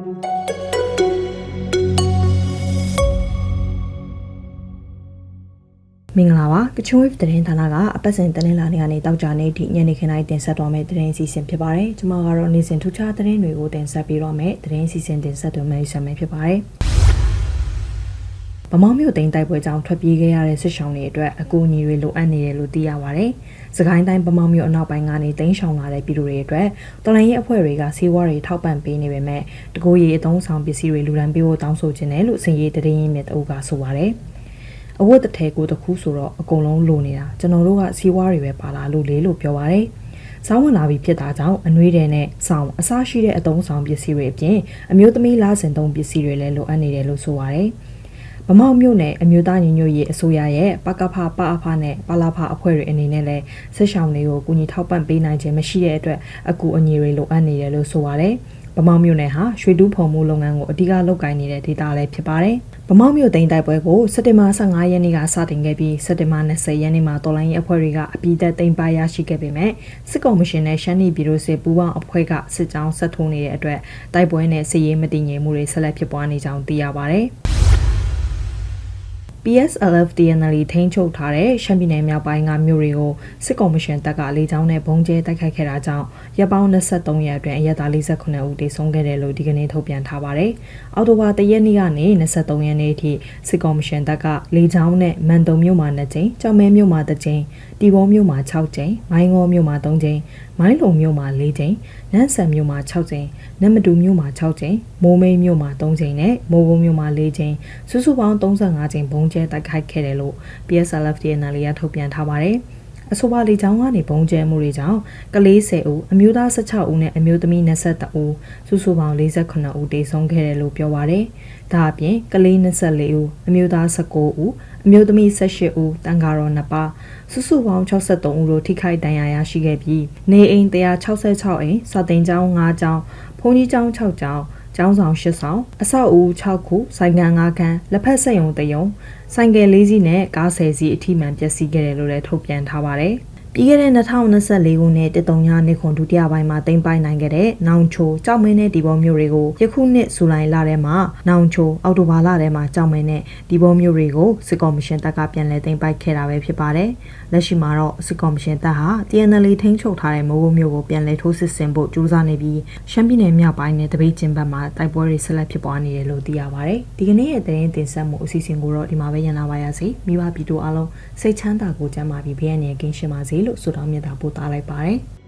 မင်္ဂလာပါကချွန်ဝေးသတင်းဌာနကအပတ်စဉ်သတင်းလာနေကနေတောက်ကြနေသည့်ညနေခင်းတိုင်းတင်ဆက်သွားမယ့်သတင်းအစီအစဉ်ဖြစ်ပါတယ်ကျွန်မကတော့နေ့စဉ်ထူးခြားသတင်းတွေကိုတင်ဆက်ပေးတော့မယ့်သတင်းအစီအစဉ်တင်ဆက်သွင်းမယ့်ဆက်မယ်ဖြစ်ပါတယ် ဗမောင်းမြို့သိန်းတိုက်ပွဲကြောင့်ထွက်ပြေးခဲ့ရတဲ့စစ်ဆောင်တွေအတွက်အကူအညီတွေလိုအပ်နေတယ်လို့သိရပါတယ်။စကိုင်းတိုင်းဗမောင်းမြို့အနောက်ပိုင်းကနေတိန်းရှောင်လာတဲ့ပြည်သူတွေအတွက်တော်လိုင်းရေးအဖွဲ့တွေကစီးပွားတွေထောက်ပံ့ပေးနေပေမဲ့တကိုးရီအသုံးဆောင်ပစ္စည်းတွေလူဒန်းပေးဖို့တောင်းဆိုခြင်းတယ်လို့စင်ရေးတရင်ရင်းမြစ်တအုပ်ကဆိုပါတယ်။အဝတ်တစ်ထည်ကိုတစ်ခုဆိုတော့အကုန်လုံးလိုနေတာကျွန်တော်တို့ကစီးပွားတွေပဲပါလာလို့လေလို့ပြောပါတယ်။စောင်းဝင်လာပြီးဖြစ်တာကြောင့်အနှွေးတယ်နဲ့စောင်းအစားရှိတဲ့အသုံးဆောင်ပစ္စည်းတွေအပြင်အမျိုးသမီးလားစင်သုံးပစ္စည်းတွေလည်းလိုအပ်နေတယ်လို့ဆိုပါတယ်။ ဗမောက်မြို့နယ်အမျိုးသားညီညွတ်ရေးအစိုးရရဲ့ပကဖပအဖနဲ့ပလာဖအဖွဲ့တွေအနေနဲ့လည်းစစ်ဆောင်တွေကိုကူညီထောက်ပံ့ပေးနိုင်ခြင်းမရှိတဲ့အတွက်အကူအညီတွေလိုအပ်နေတယ်လို့ဆိုပါတယ်။ဗမောက်မြို့နယ်ဟာရွှေတူးဖော်မှုလုပ်ငန်းကိုအဓိကလုပ်ကိုင်နေတဲ့ဒေသလည်းဖြစ်ပါတယ်။ဗမောက်မြို့သိန်းတိုက်ပွဲကိုစက်တင်ဘာ15ရက်နေ့ကစတင်ခဲ့ပြီးစက်တင်ဘာ20ရက်နေ့မှာတော်လိုင်းရေးအဖွဲ့တွေကအပိသက်သိမ်းပိုက်ရရှိခဲ့ပေမဲ့စစ်ကော်မရှင်နဲ့ရှမ်းပြည်ပြည်သူ့စစ်ပူးပေါင်းအဖွဲ့ကစစ်ကြောင်းဆက်ထိုးနေတဲ့အတွက်တိုက်ပွဲနဲ့စစ်ရေးမတည်ငြိမ်မှုတွေဆက်လက်ဖြစ်ပွားနေကြောင်းသိရပါတယ်။ PSLF DNL ထိန်းချုပ်ထားတဲ့ရှမ်းပြည်နယ်မြောက်ပိုင်းကမြို့တွေကိုစစ်ကော်မရှင်တပ်ကလေကြောင်းနဲ့ဘုံကျဲတိုက်ခိုက်ခဲ့တာကြောင့်ရပ်ပေါင်း23ရက်အတွင်းအရက်သား48ဦးတေဆုံးခဲ့တယ်လို့ဒီကနေ့ထုတ်ပြန်ထားပါတယ်။အော်တိုဘာ1ရက်နေ့ကနေ23ရက်နေ့အထိစစ်ကော်မရှင်တပ်ကလေကြောင်းနဲ့မန်တုံမြို့မှာ2ကြိမ်၊ကြောင်မဲမြို့မှာ2ကြိမ်၊တီဘောမြို့မှာ6ကြိမ်၊မိုင်းငေါမြို့မှာ3ကြိမ်၊ မိုင်းလုံမြို့မှာ4ကြိမ်၊နန်းဆန်မြို့မှာ6ကြိမ်၊နမ်မတူမြို့မှာ6ကြိမ်၊မိုးမိတ်မြို့မှာ3ကြိမ်နဲ့မိုးကုန်းမြို့မှာ4ကြိမ်စုစုပေါင်း35ကြိမ်ဘုံကျဲတိုက်ခိုက်ခဲ့တယ်လို့ PSLF DNL ရထုတ်ပြန်ထားပါတယ်။ အဆိုပါလေကြောင်းကနေဘုံကျဲမှုတွေကြောင့်ကလေး10ဦးအမျိုးသား16ဦးနဲ့အမျိုးသမီး22ဦးစုစုပေါင်း48ဦးတေဆုံးခဲ့တယ်လို့ပြောပါရယ်။ဒါအပြင်ကလေး24ဦးအမျိုးသား19ဦးအမျိုးသမီး18ဦးတန်ဃာတော်2ပါးစုစုပေါင်း63ဦးတို့ထိခိုက်ဒဏ်ရာရရှိခဲ့ပြီးနေအိမ်166အိမ်စာတင်ကျောင်း5ကျောင်းဘုန်းကြီးကျောင်း6ကျောင်း ကျောင်းဆောင်8ဆောင်အဆောက်အဦ6ခုဆိုင်ကန်5ခန်းလက်ဖက်ဆက်ယုံတယုံဆိုင်ကယ်၄စီးနဲ့ကား10စီးအထိမှန်ပျက်စီးခဲ့တယ်လို့လည်းထုတ်ပြန်ထားပါတယ်။ ပြီးခဲ့တဲ့2024ခုနှစ်တတုံညာနှစ်ခွန်ဒုတိယပိုင်းမှာတင်ပိုင်နိုင်ခဲ့တဲ့နောင်ချိုကြောက်မင်းနဲ့ဒီဘောမျိုးတွေကိုယခုနှစ်ဇူလိုင်လထဲမှာနောင်ချိုအောက်တိုဘာလထဲမှာကြောက်မင်းနဲ့ဒီဘောမျိုးတွေကိုစစ်ကော်မရှင်တပ်ကပြန်လည်တင်ပိုက်ခဲ့တာပဲဖြစ်ပါတယ်။လက်ရှိမှာတော့စစ်ကော်မရှင်တပ်ဟာ TNL ထိန်းချုပ်ထားတဲ့မိုးဘုံမျိုးကိုပြန်လည်ထိုးစစ်ဆင်ဖို့ကြိုးစားနေပြီးရှမ်းပြည်နယ်မြောက်ပိုင်းနဲ့တပိတ်ကျင်းဘက်မှာတိုက်ပွဲတွေဆက်လက်ဖြစ်ပွားနေတယ်လို့သိရပါတယ်။ဒီကနေ့ရဲ့သတင်းတင်ဆက်မှုအစီအစဉ်ကိုတော့ဒီမှာပဲရန်နာပါရစေ။မိဘပြည်သူအားလုံးစိတ်ချမ်းသာကိုကြမ်းပါပြီးဘေးရန်ရကင်းရှင်းပါစေလို့ဆုတောင်းမြတ်တာပို့သလိုက်ပါတယ်။